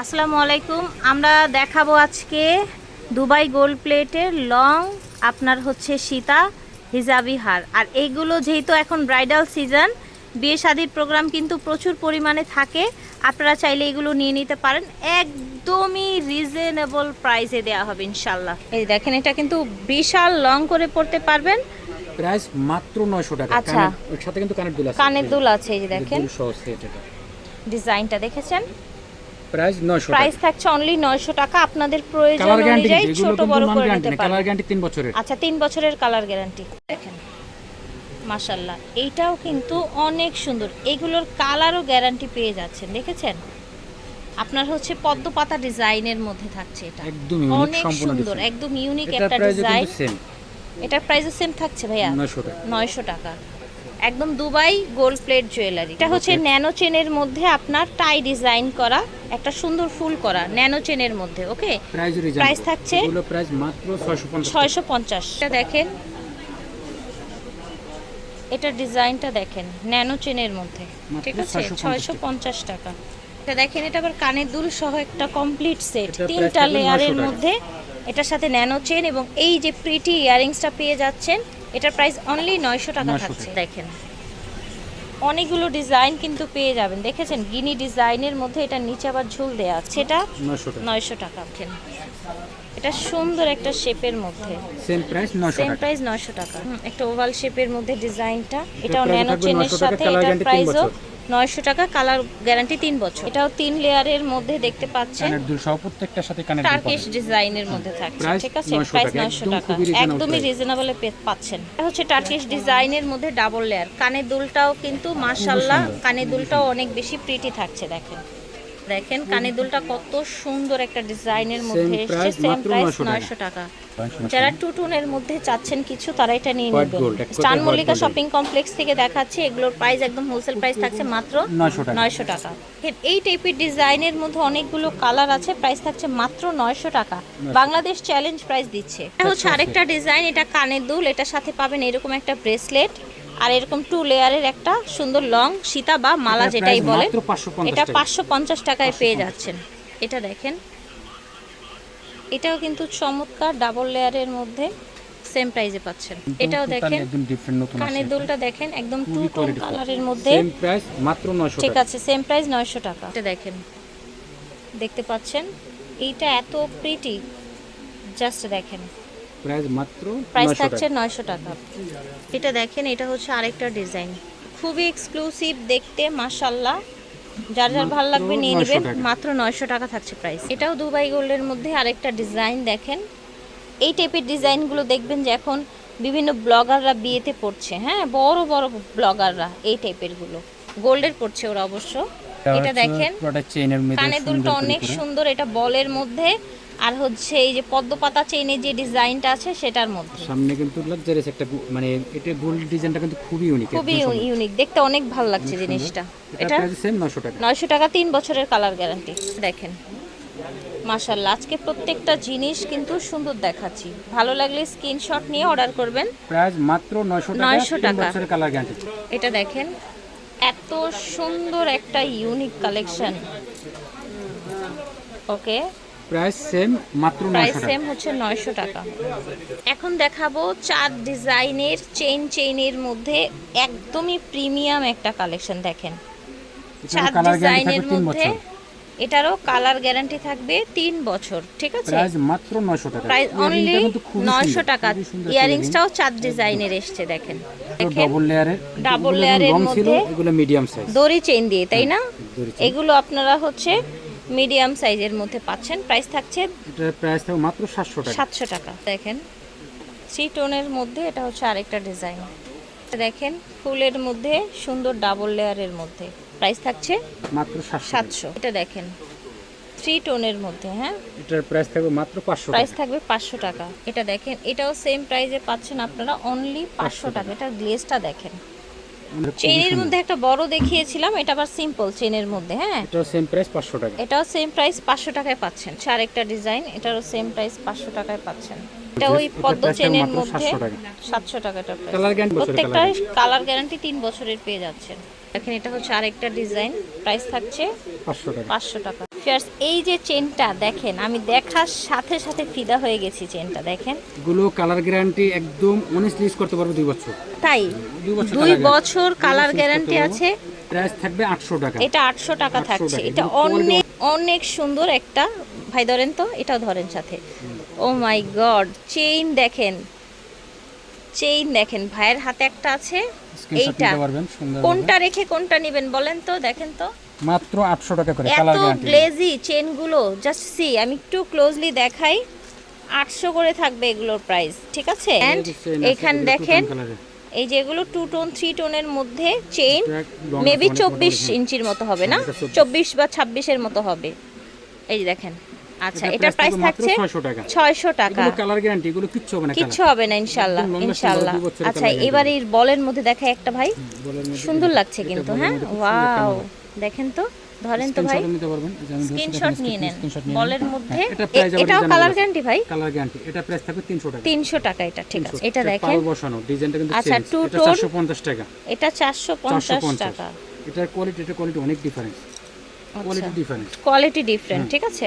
আসসালামু আলাইকুম। আমরা দেখাবো আজকে দুবাই গোল্ড প্লেটের লং আপনার হচ্ছে সীতা হিজাবি হার। আর এইগুলো যেহেতু এখন ব্রাইডাল সিজন বিয়ে শাদির প্রোগ্রাম কিন্তু প্রচুর পরিমাণে থাকে। আপনারা চাইলে এগুলো নিয়ে নিতে পারেন। একদমই রিজনেবল প্রাইসে দেওয়া হবে ইনশাল্লাহ এই দেখেন এটা কিন্তু বিশাল লং করে পড়তে পারবেন। প্রাইস মাত্র 900 টাকা। আচ্ছা। ওর সাথে কিন্তু কানের দুল আছে। কানের দুল আছে এই যে দেখেন। ডিজাইনটা দেখেছেন? প্রাইস 900 প্রাইস থাকছে অনলি নয়শো টাকা। আপনাদের প্রয়োজন অনুযায়ী ছোট বড় করে নিতে কালার গ্যারান্টি 3 বছরের। আচ্ছা তিন বছরের কালার গ্যারান্টি দেখেন মাশাল্লাহ এইটাও কিন্তু অনেক সুন্দর। এগুলোর কালারও গ্যারান্টি পেয়ে যাচ্ছেন দেখেছেন? আপনার হচ্ছে পদ্ম পাতা ডিজাইনের মধ্যে থাকছে এটা। একদম অনেক সুন্দর একদম ইউনিক একটা ডিজাইন এটার প্রাইসও সেম থাকছে ভাইয়া? 900 টাকা। নয়শো টাকা। একদম দুবাই গোল্ড প্লেট জুয়েলারি। এটা হচ্ছে ন্যানো চেনের মধ্যে আপনার টাই ডিজাইন করা একটা সুন্দর ফুল করা ন্যানো চেনের মধ্যে ওকে? প্রাইস থাকছে? প্রাইস মাত্র 650 টাকা। ছয়শো পঞ্চাশ এটা দেখেন। এটা ডিজাইনটা দেখেন ন্যানো চেনের মধ্যে ঠিক আছে? 650 ছয়শো পঞ্চাশ টাকা। এটা দেখেন এটা আবার কানের দুল সহ একটা কমপ্লিট সেট তিনটা লেয়ারের মধ্যে। এটার সাথে ন্যানো চেন এবং এই যে প্রিটি ইয়ারিংসটা পেয়ে যাচ্ছেন এটার প্রাইস অনলি নয়শো টাকা থাকছে। দেখেন অনেকগুলো ডিজাইন কিন্তু পেয়ে যাবেন। দেখেছেন গিনি ডিজাইনের মধ্যে এটা নিচে আবার ঝুল দেওয়া আছে। এটা নয়শো টাকা। দেখেন। এটা সুন্দর একটা শেপের মধ্যে। সেম প্রাইস 900 সেম প্রাইস নয়শো টাকা। একটা ওভাল শেপের মধ্যে ডিজাইনটা এটাও ন্যানো চেনের সাথে এটা এটার প্রাইসও। নয়শো টাকা কালার গ্যারান্টি তিন বছর। এটাও তিন লেয়ারের মধ্যে দেখতে পাচ্ছেন। প্রত্যেকটার সাথে কানের টার্কিশ ডিজাইনের মধ্যে থাকছে ঠিক আছে? প্রাইস নয়শো টাকা। একদমই। রিজনেবলে পাচ্ছেন। এটা হচ্ছে টার্কিশ ডিজাইনের মধ্যে ডাবল লেয়ার কানের দুলটাও কিন্তু মাশাল্লাহ। কানের দুলটাও অনেক বেশি প্রিটি থাকছে দেখেন। দেখেন কানের দুলটা কত সুন্দর একটা ডিজাইনের মধ্যে এসেছে সেম প্রাইস 900 টাকা। যারা টুটুনের মধ্যে চাচ্ছেন কিছু তারা এটা নিয়ে নেবেন। স্টান মল্লিকা শপিং কমপ্লেক্স থেকে দেখাচ্ছি এগুলোর প্রাইস একদম হোলসেল প্রাইস থাকছে মাত্র 900 টাকা। এই টাইপের ডিজাইনের মধ্যে অনেকগুলো কালার আছে প্রাইস থাকছে মাত্র নয়শো টাকা। বাংলাদেশ চ্যালেঞ্জ প্রাইস দিচ্ছে। এটা হচ্ছে আরেকটা ডিজাইন এটা কানের দুল এটার সাথে পাবেন এরকম একটা ব্রেসলেট আর এরকম টু লেয়ারের একটা সুন্দর লং সীতা বা মালা যেটাই বলে এটা পাঁচশো পঞ্চাশ টাকায় পেয়ে যাচ্ছেন। এটা দেখেন। এটাও কিন্তু চমৎকার ডাবল লেয়ারের মধ্যে সেম প্রাইসে পাচ্ছেন। এটাও দেখেন একদম ডিফারেন্ট নতুন কানের দুলটা দেখেন একদম টু টোন কালারের মধ্যে। সেম প্রাইস মাত্র 900 ঠিক আছে সেম প্রাইস নয়শো টাকা। এটা দেখেন দেখতে পাচ্ছেন? এইটা এত প্রিটি জাস্ট দেখেন। প্রাইস মাত্র প্রাইস থাকছে নয়শো টাকা। এটা দেখেন এটা হচ্ছে আরেকটা ডিজাইন। খুবই এক্সক্লুসিভ দেখতে মাশাল্লাহ যার যার ভালো লাগবে নিয়ে নেবেন। মাত্র নয়শো টাকা থাকছে প্রাইস এটাও দুবাই গোল্ডের মধ্যে আরেকটা ডিজাইন দেখেন। এই টাইপের ডিজাইনগুলো দেখবেন যে এখন বিভিন্ন ব্লগাররা বিয়েতে পড়ছে। হ্যাঁ বড় বড় ব্লগাররা এই টাইপেরগুলো। গোল্ডের পড়ছে ওরা অবশ্য। এটা দেখেন কানের দুলটা অনেক সুন্দর। এটা বলের মধ্যে আর হচ্ছে এই যে পদ্ম পাতা চেইনের যে ডিজাইনটা আছে সেটার মধ্যে। সামনে কিন্তু লাক্সারিয়াস একটা মানে এটা গোল্ড ডিজাইনটা কিন্তু খুবই ইউনিক খুবই ইউনিক দেখতে অনেক ভালো লাগছে জিনিসটা। এটা সেম 900 টাকা। নয়শো টাকা তিন বছরের কালার গ্যারান্টি দেখেন। মাশাল্লাহ আজকে প্রত্যেকটা জিনিস কিন্তু সুন্দর দেখাচ্ছি। ভালো লাগলে স্ক্রিনশট নিয়ে অর্ডার করবেন। প্রাইস মাত্র 900 টাকা 900 তিন টাকা। বছরের কালার গ্যারান্টি এটা দেখেন এত সুন্দর একটা unique collection okay price same মাত্র প্রাইস 900 সেম হচ্ছে নয়শো টাকা। এখন দেখাবো চার ডিজাইনের চেইন চেইনের মধ্যে একদমই প্রিমিয়াম একটা কালেকশন দেখেন। চার ডিজাইনের মধ্যে এটারও কালার গ্যারান্টি থাকবে তিন বছর ঠিক আছে? প্রাইস মাত্র 900 টাকা। প্রাইস অনলি কিন্তু খুবই নয়শো সুন্দর, টাকা। খুবই ইয়ারিংসটাও চার ডিজাইনের এসছে দেখেন। ডাবল লেয়ারের Double layer এর লং ছিল মধ্যে এগুলো মিডিয়াম সাইজ দড়ি চেইন দিয়ে তাই না? এগুলো আপনারা হচ্ছে মিডিয়াম সাইজের মধ্যে পাচ্ছেন। প্রাইস থাকছে এটার প্রাইস থাকবে মাত্র 700 টাকা। সাতশো টাকা। দেখেন থ্রি টোনের মধ্যে এটা হচ্ছে আরেকটা ডিজাইন। দেখেন ফুলের মধ্যে সুন্দর ডাবল লেয়ারের মধ্যে। প্রাইস থাকছে মাত্র 700 সাতশো। এটা দেখেন থ্রি টোনের মধ্যে হ্যাঁ? এটার প্রাইস থাকবে মাত্র 500 প্রাইস থাকবে পাঁচশো টাকা। এটা দেখেন এটাও সেম প্রাইসে পাচ্ছেন আপনারা অনলি পাঁচশো টাকা। এটা গ্লেজটা দেখেন। চেনের মধ্যে একটা বড় দেখিয়েছিলাম এটা আবার সিম্পল চেনের মধ্যে হ্যাঁ? এটাও সেম প্রাইস 500 টাকা। এটাও সেম প্রাইস পাঁচশো টাকায় পাচ্ছেন। আর একটা ডিজাইন এটারও সেম প্রাইস পাঁচশো টাকায় পাচ্ছেন। এটা ওই পদ্ম চেইনের চেনের মধ্যে 700 টাকা। সাতশো টাকাটা এটা guarantee বছরের প্রত্যেকটা কালার গ্যারান্টি 3 বছরের পেয়ে যাচ্ছেন। দেখেন এটা হচ্ছে আরেকটা ডিজাইন। প্রাইস থাকছে পাঁচশো টাকা। পাঁচশো টাকা। Friends, এই যে চেনটা দেখেন আমি দেখার সাথে সাথে ফিদা হয়ে গেছি চেনটা দেখেন। এগুলো কালার গ্যারান্টি একদম অনেস্টলি ইউজ করতে পারব দুই বছর। তাই? দুই বছর কালার গ্যারান্টি আছে। প্রাইস থাকবে আটশো টাকা। এটা আটশো টাকা থাকছে। এটা অনেক অনেক সুন্দর একটা ভাই ধরেন তো এটাও ধরেন সাথে। ও মাই গড চেইন দেখেন। চেইন দেখেন ভাইয়ের হাতে একটা আছে। স্ক্রিনশট নিতে পারবেন সুন্দর কোনটা রেখে কোনটা নেবেন বলেন তো দেখেন তো। মাত্র আটশো টাকা করে এত কালার গ্যারান্টি গ্লেজি চেনগুলো জাস্ট সি আমি একটু ক্লোজলি দেখাই আটশো করে থাকবে এগুলোর প্রাইস ঠিক আছে? And এখানে দেখেন এই যে এগুলো টু টোন থ্রি টোনের মধ্যে চেইন মেবি চব্বিশ ইঞ্চির মতো হবে না? চব্বিশ। বা ছাব্বিশের মতো হবে। এই দেখেন আচ্ছা এটা প্রাইস থাকছে 600 টাকা। ছয়শো টাকা। এগুলো কালার গ্যারান্টি এগুলো কিচ্ছু হবে না কিচ্ছু হবে না দুই বছরের আচ্ছা। এবার এই বলের মধ্যে দেখা একটা ভাই সুন্দর লাগছে কিন্তু হ্যাঁ? ওয়াও দেখেন তো ধরেন তো ভাই স্ক্রিনশট নিয়ে নেন। বলের মধ্যে হ্যাঁ, এটা এটাও কালার গ্যারান্টি ভাই? কালার গ্যারান্টি এটা প্রাইস থাকবে 300 টাকা। তিনশো টাকা এটা ঠিক আছে। এটা দেখেন। বসানো ডিজাইনটা কিন্তু আচ্ছা, এটা tone। 450 টাকা। এটা চারশো 450 টাকা। এটার কোয়ালিটি এটার কোয়ালিটি অনেক ডিফারেন্স কোয়ালিটি ডিফারেন্ট ঠিক আছে?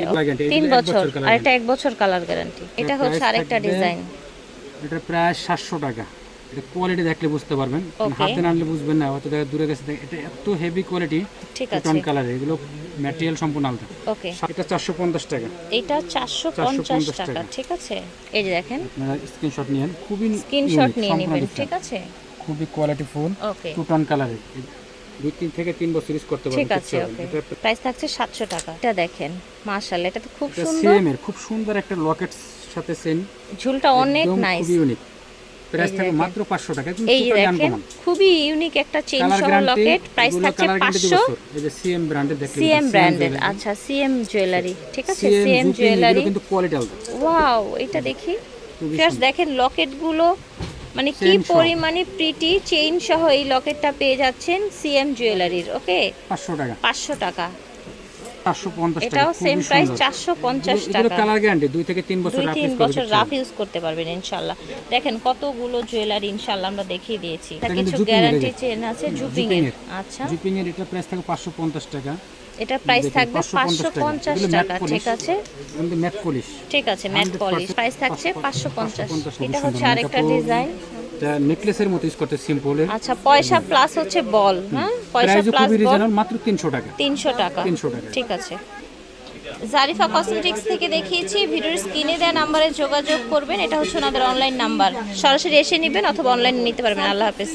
তিন বছর আর এটা এক বছর কালার গ্যারান্টি এটা হচ্ছে আরেকটা ডিজাইন এটা প্রায় 700 টাকা। এটা কোয়ালিটি দেখলে বুঝতে পারবেন। হাতে আনলে বুঝবেন না হয়তো দেখা দূরে গেছে এটা এত হেভি কোয়ালিটি ঠিক টন আছে। কালার এগুলো ম্যাটেরিয়াল সম্পূর্ণ আলাদা। ওকে এটা 450 টাকা। এটা চারশো পঞ্চাশ 450 টাকা। ঠিক আছে? এই যে দেখেন। আপনারা স্ক্রিনশট নিয়েন খুবই স্ক্রিনশট নিয়ে নেবেন ঠিক আছে? খুবই কোয়ালিটি ফুল ওকে টন কালারের দুই তিন থেকে তিন বছর ইউজ করতে পারবেন ঠিক আছে ওকে। প্রাইস থাকছে সাতশো টাকা। এটা দেখেন মাশাআল্লাহ এটা তো খুব সুন্দর। সিএম এর খুব সুন্দর একটা লকেট সাথে সেন ঝুলটা অনেক নাইস খুবই ইউনিক প্রাইস থাকবে মাত্র 500 টাকা এই দেখেন খুবই ইউনিক একটা চেইন সহ লকেট প্রাইস থাকছে পাঁচশো। এই যে সিএম ব্র্যান্ডের দেখতে সিএম ব্র্যান্ডের আচ্ছা সিএম জুয়েলারি ঠিক আছে সিএম জুয়েলারি কিন্তু কোয়ালিটি আলাদা ওয়াও এটা দেখি। জাস্ট দেখেন লকেটগুলো মানে কি পরিমাণে প্রিটি চেইন সহ এই লকেটটা পেয়ে যাচ্ছেন সিএম জুয়েলারির ওকে 500 টাকা। পাঁচশো টাকা। 450 টাকা এটাও খুবই সেম প্রাইস সুন্দর। চারশো পঞ্চাশ এগুলো টাকা। কালার গ্যারান্টি দুই থেকে তিন বছর দুই রাফ ইউজ করে বছর রাফ ইউজ করতে পারবেন ইনশাল্লাহ। দেখেন কতগুলো জুয়েলারি ইনশাল্লাহ আমরা দেখিয়ে দিয়েছি। এটা কিছু গ্যারান্টি। চেন আছে জুপিং এর। আচ্ছা। জিপিং এর এটা প্রাইস থাকবে 550 টাকা। এটা প্রাইস থাকবে 550 পাঁচশো পঞ্চাশ টাকা ঠিক আছে? ম্যাট পলিশ ঠিক আছে ম্যাট 100% পলিশ প্রাইস থাকছে পাঁচশো পঞ্চাশ। 550 এটা হচ্ছে। আরেকটা ডিজাইন এটা নেকলেসের মতো ইউজ করতে সিম্পল আচ্ছা পয়সা প্লাস হচ্ছে বল হ্যাঁ? পয়সা প্লাস বল মাত্র 300 টাকা। তিনশো টাকা। 300 টাকা। ঠিক আছে। জারিফা কসমেটিক্স থেকে দেখিয়েছি ভিডিওর স্ক্রিনে দেওয়া নাম্বারে যোগাযোগ করবেন। এটা হচ্ছে ওনাদের অনলাইন নাম্বার সরাসরি এসে নেবেন অথবা অনলাইনে নিতে পারবেন। আল্লাহ হাফেজ।